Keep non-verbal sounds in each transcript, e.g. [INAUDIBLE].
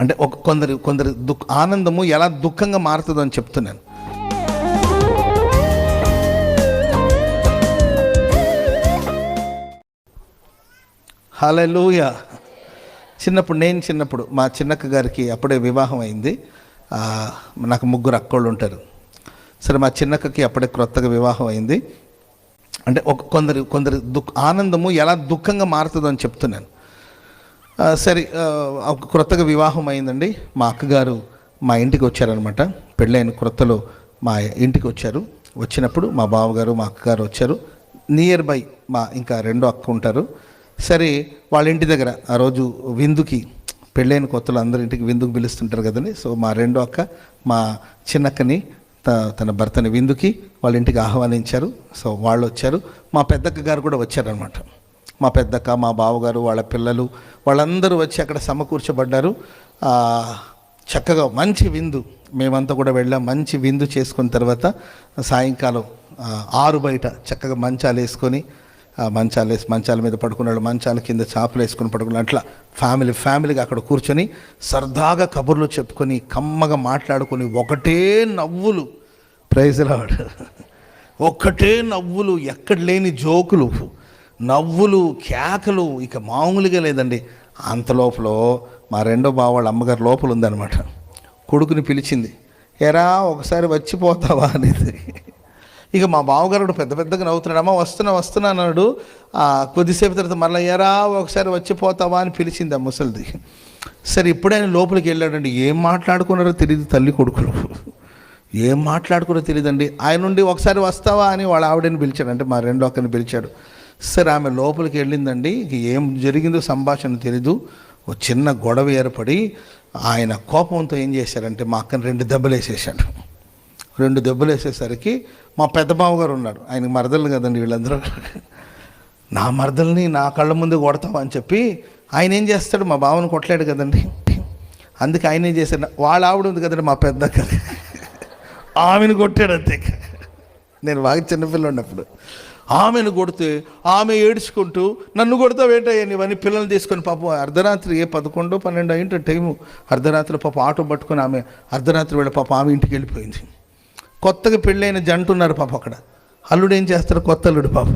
అంటే ఒక కొందరు కొందరు దుఃఖ ఆనందము ఎలా దుఃఖంగా మారుతుందో అని చెప్తున్నాను. హలలుయ చిన్నప్పుడు నేను చిన్నప్పుడు మా చిన్నక్క గారికి అప్పుడే వివాహం అయింది. నాకు ముగ్గురు అక్కోళ్ళు ఉంటారు. సరే మా చిన్నక్కకి అప్పుడే క్రొత్తగా వివాహం అయింది. అంటే ఒక కొందరు కొందరు దుఃఖ ఆనందము ఎలా దుఃఖంగా మారుతుందో అని చెప్తున్నాను. సరే ఒక క్రొత్తగా వివాహం అయిందండి. మా అక్కగారు మా ఇంటికి వచ్చారనమాట పెళ్ళైన క్రొత్తలో మా ఇంటికి వచ్చారు. వచ్చినప్పుడు మా బావగారు మా అక్కగారు వచ్చారు. నియర్ బై మా ఇంకా రెండో అక్క ఉంటారు. సరే వాళ్ళ ఇంటి దగ్గర ఆ రోజు విందుకి పెళ్ళైన కొత్తలు అందరి ఇంటికి విందుకు పిలుస్తుంటారు కదండి. సో మా రెండో అక్క మా చిన్నక్కని త తన భర్తని విందుకి వాళ్ళ ఇంటికి ఆహ్వానించారు. సో వాళ్ళు వచ్చారు. మా పెద్దక్క గారు కూడా వచ్చారనమాట మా పెద్దక్క మా బావగారు వాళ్ళ పిల్లలు వాళ్ళందరూ వచ్చి అక్కడ సమకూర్చబడ్డారు. చక్కగా మంచి విందు. మేమంతా కూడా వెళ్ళాం. మంచి విందు చేసుకున్న తర్వాత సాయంకాలం ఆరు బయట చక్కగా మంచాలు వేసుకొని మంచాలు వేసి మంచాల మీద పడుకున్నాడు. మంచాల కింద చేపలు వేసుకుని పడుకున్నాడు. అట్లా ఫ్యామిలీ ఫ్యామిలీగా అక్కడ కూర్చొని సరదాగా కబుర్లు చెప్పుకొని కమ్మగా మాట్లాడుకొని ఒకటే నవ్వులు. ప్రైజ్లాడు [LAUGHS] ఒక్కటే నవ్వులు. ఎక్కడ లేని జోకులు. నవ్వులు కేకలు ఇక మామూలుగా లేదండి. అంత లోపల మా రెండో బావ వాళ్ళ అమ్మగారు లోపల ఉందన్నమాట. కొడుకుని పిలిచింది ఎరా ఒకసారి వచ్చిపోతావా అనేది. ఇక మా బావగారు పెద్ద పెద్దగా నవ్వుతున్నాడు అమ్మ వస్తున్నా వస్తున్నా అన్నాడు. కొద్దిసేపు తర్వాత మళ్ళీ ఎరా ఒకసారి వచ్చిపోతావా అని పిలిచింది ఆ ముసలిది. సరే ఇప్పుడే ఆయన లోపలికి వెళ్ళాడండి. ఏం మాట్లాడుకున్నారో తెలియదు తల్లి కొడుకులు. ఏం మాట్లాడుకున్నారో తెలియదండి ఆయన నుండి ఒకసారి వస్తావా? అని వాళ్ళ ఆవిడని పిలిచాడు. అంటే మా రెండో అక్కని పిలిచాడు. సరే ఆమె లోపలికి వెళ్ళిందండి. ఇక ఏం జరిగిందో సంభాషణ తెలీదు. ఓ చిన్న గొడవ ఏర్పడి ఆయన కోపంతో ఏం చేశారంటే మా అక్కని రెండు దెబ్బలు వేసేసాడు రెండు దెబ్బలు వేసేసరికి మా పెద్ద బావగారు ఉన్నాడు ఆయనకి మరదలు కదండి వీళ్ళందరూ. నా మరదల్ని నా కళ్ళ ముందు కొడతావా అని చెప్పి ఆయన ఏం చేస్తాడు? మా బావని కొట్టలేడు కదండి. అందుకే ఆయన ఏం చేశాడు? వాళ్ళ ఆవిడ ఉంది కదండి మా పెద్ద ఆమెను కొట్టాడు అంతే. నేను బాగా చిన్నపిల్ల ఉన్నప్పుడు. ఆమెను కొడితే ఆమె ఏడ్చుకుంటూ నన్ను కొడతావేంటయ్యా నీవన్నీ పిల్లల్ని తీసుకొని పాపం అర్ధరాత్రి ఏ పదకొండో పన్నెండు అయింటే టైము అర్ధరాత్రి పాప ఆటో పట్టుకొని ఆమె అర్ధరాత్రి వేళ పాప ఆమె ఇంటికి వెళ్ళిపోయింది. కొత్తగా పెళ్ళైన జంట ఉన్నారు పాప అక్కడ. అల్లుడు ఏం చేస్తారు కొత్త అల్లుడు పాప.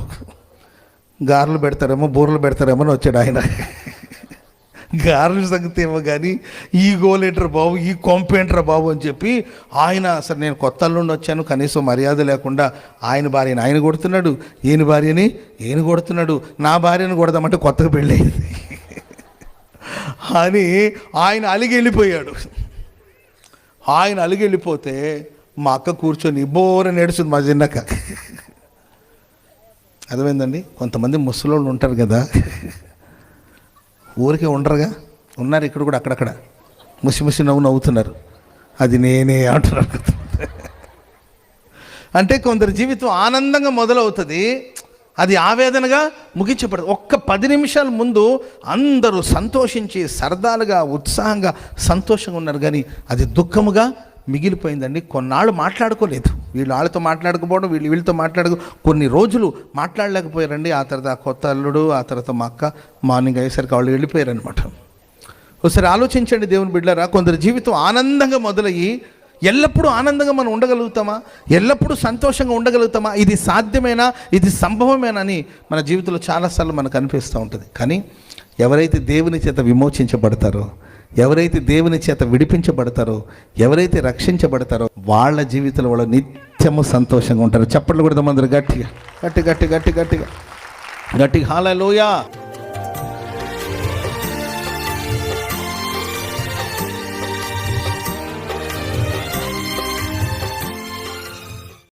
గారెలు పెడతారేమో బూరలు పెడతారేమో అని వచ్చాడు ఆయన. గారెల సంగతి ఏమో కానీ ఈ గోలేంటర్ బాబు ఈ కొంపేంటర్ బాబు అని చెప్పి ఆయన అసలు నేను కొత్త అల్లుండి వచ్చాను. కనీసం మర్యాద లేకుండా ఆయన భార్యని ఆయన కొడుతున్నాడు. ఈయన భార్యని ఈయన కొడుతున్నాడు. నా భార్యను కొడదామంటే కొత్తగా పెళ్ళయింది. అని ఆయన అలిగి వెళ్ళిపోయాడు ఆయన అలిగి వెళ్ళిపోతే మా అక్క కూర్చొని బోర నేడుస్తుంది మా చిన్నక్క. అర్థమైందండి? కొంతమంది ముసలోళ్ళు ఉంటారు కదా. ఊరికే ఉండరుగా? ఉన్నారు ఇక్కడ కూడా అక్కడక్కడ. ముసి ముసి నవ్వు నవ్వుతున్నారు. అది నేనే అంటున్నారు అంటే కొందరి జీవితం ఆనందంగా మొదలవుతుంది. అది ఆవేదనగా ముగించబడదు. ఒక్క పది నిమిషాల ముందు అందరూ సంతోషించి సరదాలుగా ఉత్సాహంగా సంతోషంగా ఉన్నారు. కానీ అది దుఃఖముగా మిగిలిపోయిందండి. కొన్నాళ్ళు మాట్లాడుకోలేదు. వీళ్ళు వాళ్ళతో మాట్లాడకపోవడం వీళ్ళు వీళ్ళతో మాట్లాడుకో కొన్ని రోజులు మాట్లాడలేకపోయారండి. ఆ తర్వాత ఆ కొత్త అల్లుడు ఆ తర్వాత మా అక్క మార్నింగ్ అయ్యేసరికి వాళ్ళు వెళ్ళిపోయారనమాట ఒకసారి ఆలోచించండి దేవుని బిడ్డరా కొందరి జీవితం ఆనందంగా మొదలయ్యి ఎల్లప్పుడూ ఆనందంగా మనం ఉండగలుగుతామా? ఎల్లప్పుడూ సంతోషంగా ఉండగలుగుతామా? ఇది సాధ్యమేనా? ఇది సంభవమేనని మన జీవితంలో చాలాసార్లు మనకు అనిపిస్తూ ఉంటుంది. కానీ ఎవరైతే దేవుని చేత విమోచించబడతారో ఎవరైతే దేవుని చేత విడిపించబడతారో ఎవరైతే రక్షించబడతారో వాళ్ళ జీవితంలో వాళ్ళు నిత్యము సంతోషంగా ఉంటారు. చప్పట్లు కూడా అందరు గట్టిగా. గట్టి గట్టి గట్టి గట్టిగా. గట్టిగా హాలలోయా